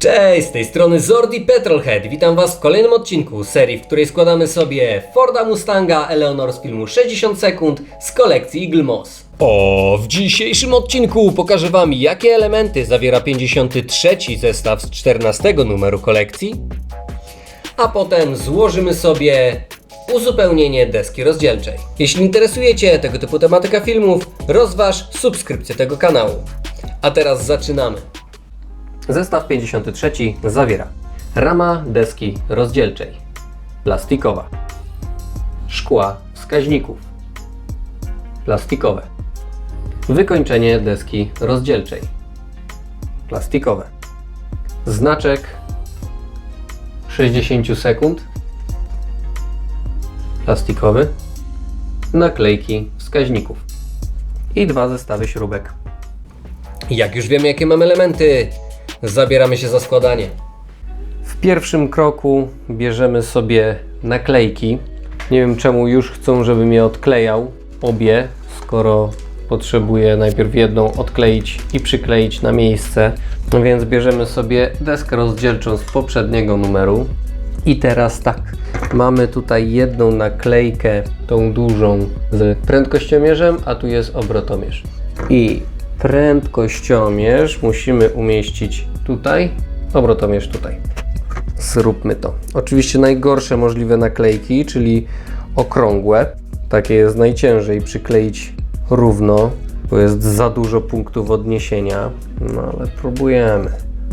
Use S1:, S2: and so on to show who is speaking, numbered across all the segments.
S1: Cześć, z tej strony Zordi Petrolhead. Witam Was w kolejnym odcinku serii, w której składamy sobie Forda Mustanga Eleanor z filmu 60 sekund z kolekcji Eagle Moss. O, w dzisiejszym odcinku pokażę Wam, jakie elementy zawiera 53 zestaw z 14 numeru kolekcji, a potem złożymy sobie uzupełnienie deski rozdzielczej. Jeśli interesujecie tego typu tematyka filmów, rozważ subskrypcję tego kanału. A teraz zaczynamy. Zestaw 53 zawiera rama deski rozdzielczej, plastikowa, szkła wskaźników, plastikowe, wykończenie deski rozdzielczej, plastikowe, znaczek 60 sekund, plastikowy, naklejki wskaźników i dwa zestawy śrubek. Jak już wiemy, jakie mamy elementy, zabieramy się za składanie. W pierwszym kroku bierzemy sobie naklejki. Nie wiem czemu już chcą, żebym je odklejał obie, skoro potrzebuję najpierw jedną odkleić i przykleić na miejsce. No Więc bierzemy sobie deskę rozdzielczą z poprzedniego numeru. I teraz tak, mamy tutaj jedną naklejkę, tą dużą z prędkościomierzem, a tu jest obrotomierz. I prędkościomierz musimy umieścić tutaj, obrotomierz tutaj. Zróbmy to. Oczywiście najgorsze możliwe naklejki, czyli okrągłe. Takie jest najciężej przykleić równo, bo jest za dużo punktów odniesienia. No ale próbujemy.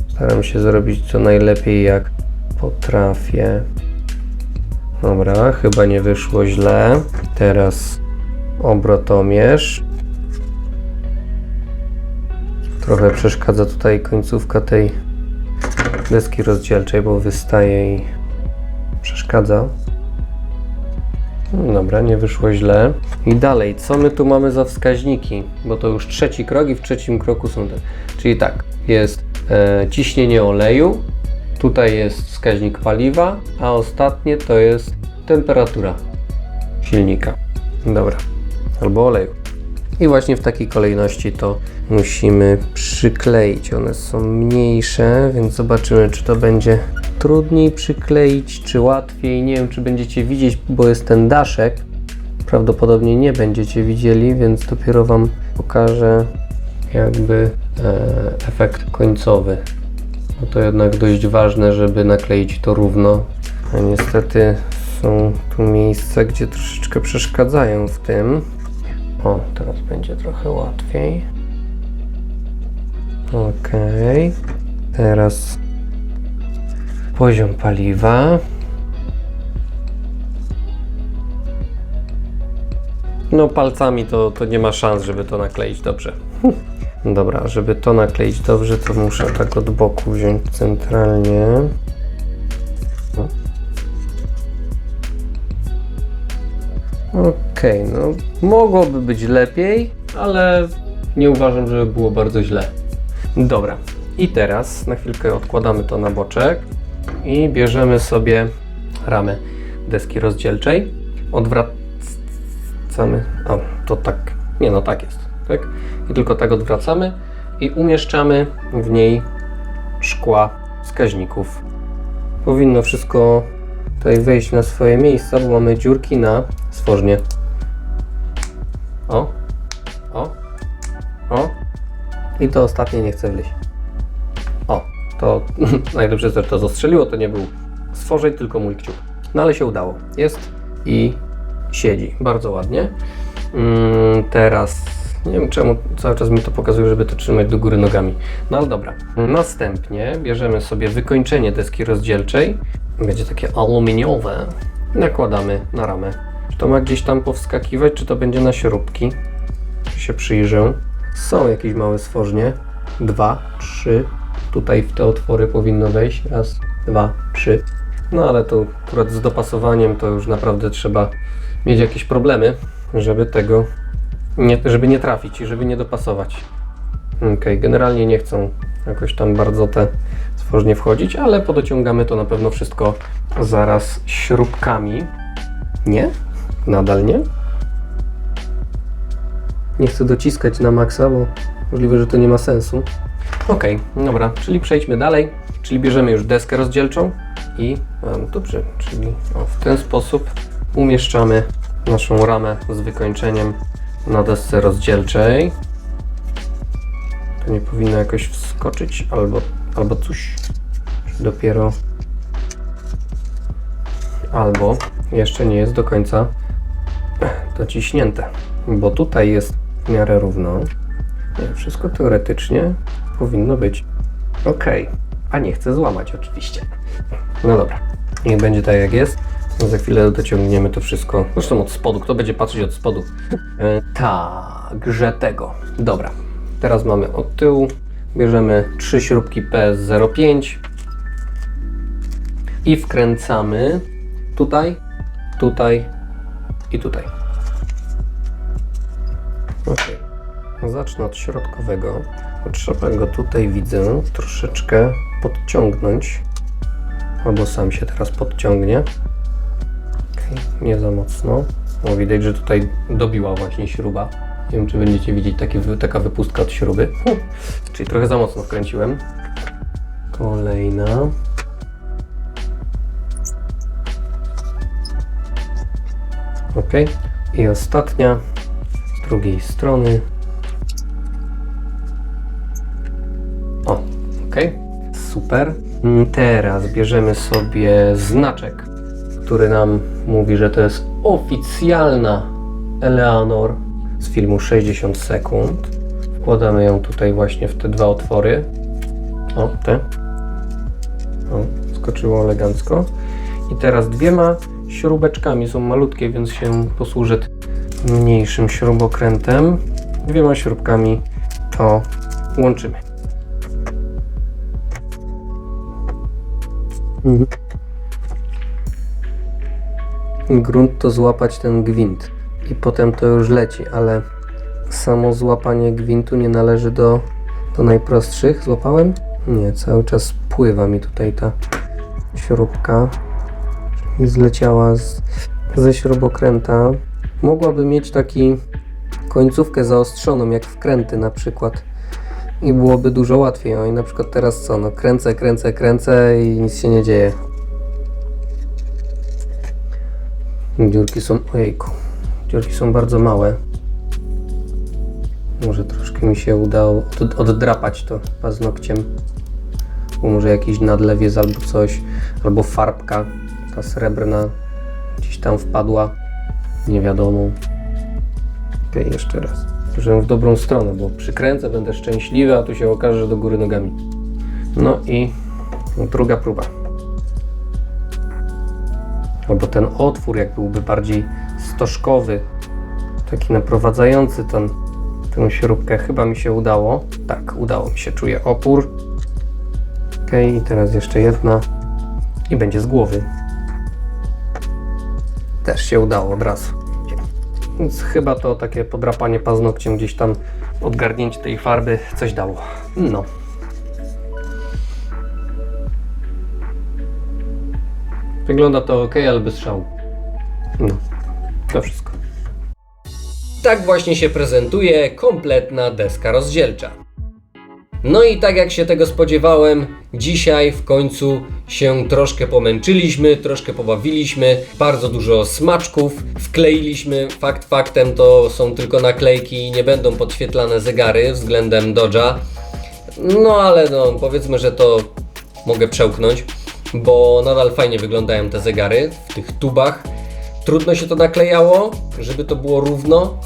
S1: Staram się zrobić to najlepiej jak potrafię. Dobra, chyba nie wyszło źle. Teraz obrotomierz. Trochę przeszkadza tutaj końcówka tej deski rozdzielczej, bo wystaje i przeszkadza. No Dobra, nie wyszło źle. I dalej, co my tu mamy za wskaźniki? Bo to już trzeci krok i w trzecim kroku są te. Czyli tak, jest e, ciśnienie oleju, tutaj jest wskaźnik paliwa, a ostatnie to jest temperatura silnika. Dobra, albo oleju. I właśnie w takiej kolejności to musimy przykleić. One są mniejsze, więc zobaczymy, czy to będzie trudniej przykleić, czy łatwiej. Nie wiem, czy będziecie widzieć, bo jest ten daszek. Prawdopodobnie nie będziecie widzieli, więc dopiero Wam pokażę jakby e, efekt końcowy. Bo to jednak dość ważne, żeby nakleić to równo. A niestety są tu miejsca, gdzie troszeczkę przeszkadzają w tym. O, teraz będzie trochę łatwiej. Ok. Teraz poziom paliwa. No palcami to, to nie ma szans, żeby to nakleić dobrze. Dobra, żeby to nakleić dobrze, to muszę tak od boku wziąć centralnie. O. Okej, no mogłoby być lepiej, ale nie uważam, żeby było bardzo źle. Dobra, i teraz na chwilkę odkładamy to na boczek i bierzemy sobie ramę deski rozdzielczej. Odwracamy. O, to tak. Nie, no tak jest. Tak? I tylko tak odwracamy i umieszczamy w niej szkła wskaźników. Powinno wszystko tutaj wejść na swoje miejsca, bo mamy dziurki na stworznie. O, o, o. I to ostatnie nie chce wleźć. O, to najlepsze, że to zastrzeliło, to nie był stworzeń, tylko mój kciuk. No ale się udało. Jest i siedzi. Bardzo ładnie. Mm, teraz nie wiem czemu cały czas mi to pokazuje, żeby to trzymać do góry nogami. No ale dobra. Następnie bierzemy sobie wykończenie deski rozdzielczej. Będzie takie aluminiowe. Nakładamy na ramę. Czy to ma gdzieś tam powskakiwać, czy to będzie na śrubki? Się przyjrzę. Są jakieś małe stworznie. Dwa, trzy. Tutaj w te otwory powinno wejść. Raz, dwa, trzy. No ale to akurat z dopasowaniem to już naprawdę trzeba mieć jakieś problemy, żeby tego nie, żeby nie trafić i żeby nie dopasować. Ok, generalnie nie chcą jakoś tam bardzo te stworznie wchodzić, ale podociągamy to na pewno wszystko zaraz śrubkami. Nie? Nadal nie? Nie chcę dociskać na maksa, bo możliwe, że to nie ma sensu. Ok, dobra, czyli przejdźmy dalej. Czyli bierzemy już deskę rozdzielczą i um, dobrze, czyli o, w ten sposób umieszczamy naszą ramę z wykończeniem na desce rozdzielczej. To nie powinno jakoś wskoczyć albo, albo coś. Dopiero albo jeszcze nie jest do końca dociśnięte, bo tutaj jest w miarę równo. Nie, wszystko teoretycznie powinno być ok, a nie chcę złamać oczywiście. No dobra, niech będzie tak jak jest. No za chwilę dociągniemy to wszystko. Zresztą od spodu, kto będzie patrzeć od spodu? E, Także tego. Dobra, teraz mamy od tyłu. Bierzemy trzy śrubki PS05 i wkręcamy tutaj, tutaj i tutaj. Ok. Zacznę od środkowego. Trzeba go tutaj, widzę, troszeczkę podciągnąć. Albo sam się teraz podciągnie. Ok, nie za mocno. O, widać, że tutaj dobiła właśnie śruba. Nie wiem, czy będziecie widzieć taki, taka wypustka od śruby. Czyli trochę za mocno wkręciłem. Kolejna. Ok. I ostatnia drugiej strony. O, ok. Super. Mm, Teraz bierzemy sobie znaczek, który nam mówi, że to jest oficjalna Eleanor z filmu 60 sekund. Wkładamy ją tutaj właśnie w te dwa otwory. O, te. O, skoczyło elegancko. I teraz dwiema śrubeczkami, są malutkie, więc się posłużę mniejszym śrubokrętem. Dwiema śrubkami to łączymy. Grunt to złapać ten gwint i potem to już leci, ale samo złapanie gwintu nie należy do, do najprostszych. Złapałem? Nie, cały czas pływa mi tutaj ta śrubka zleciała z, ze śrubokręta. Mogłaby mieć taki końcówkę zaostrzoną, jak wkręty na przykład. I byłoby dużo łatwiej. O i na przykład teraz co? No kręcę, kręcę, kręcę i nic się nie dzieje. Dziurki są, ojejku, dziurki są bardzo małe. Może troszkę mi się udało od, oddrapać to paznokciem. Bo może jakiś nadlew jest albo coś, albo farbka, ta srebrna gdzieś tam wpadła, nie wiadomo. Okej, jeszcze raz. Żebym w dobrą stronę, bo przykręcę, będę szczęśliwy, a tu się okaże, że do góry nogami. No i druga próba. Albo ten otwór, jak byłby bardziej stożkowy, taki naprowadzający ten, tę śrubkę, chyba mi się udało. Tak, udało mi się, czuję opór. Ok, i teraz jeszcze jedna i będzie z głowy. Też się udało od razu. Więc chyba to takie podrapanie paznokciem gdzieś tam, odgarnięcie tej farby coś dało. No. Wygląda to ok, ale bez szału. No, to wszystko. Tak właśnie się prezentuje kompletna deska rozdzielcza. No i tak jak się tego spodziewałem, dzisiaj w końcu się troszkę pomęczyliśmy, troszkę pobawiliśmy, bardzo dużo smaczków wkleiliśmy. Fakt faktem to są tylko naklejki i nie będą podświetlane zegary względem Dodge'a. No ale no, powiedzmy, że to mogę przełknąć, bo nadal fajnie wyglądają te zegary w tych tubach. Trudno się to naklejało, żeby to było równo,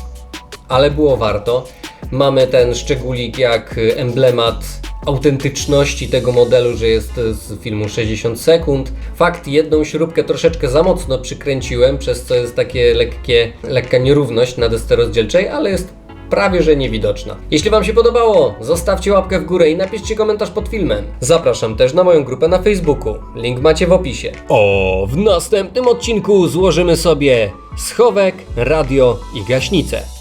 S1: ale było warto. Mamy ten szczególik jak y, emblemat autentyczności tego modelu, że jest z filmu 60 sekund. Fakt, jedną śrubkę troszeczkę za mocno przykręciłem, przez co jest takie lekkie, lekka nierówność na desce rozdzielczej, ale jest prawie że niewidoczna. Jeśli Wam się podobało, zostawcie łapkę w górę i napiszcie komentarz pod filmem. Zapraszam też na moją grupę na Facebooku. Link macie w opisie. O, w następnym odcinku złożymy sobie schowek, radio i gaśnicę.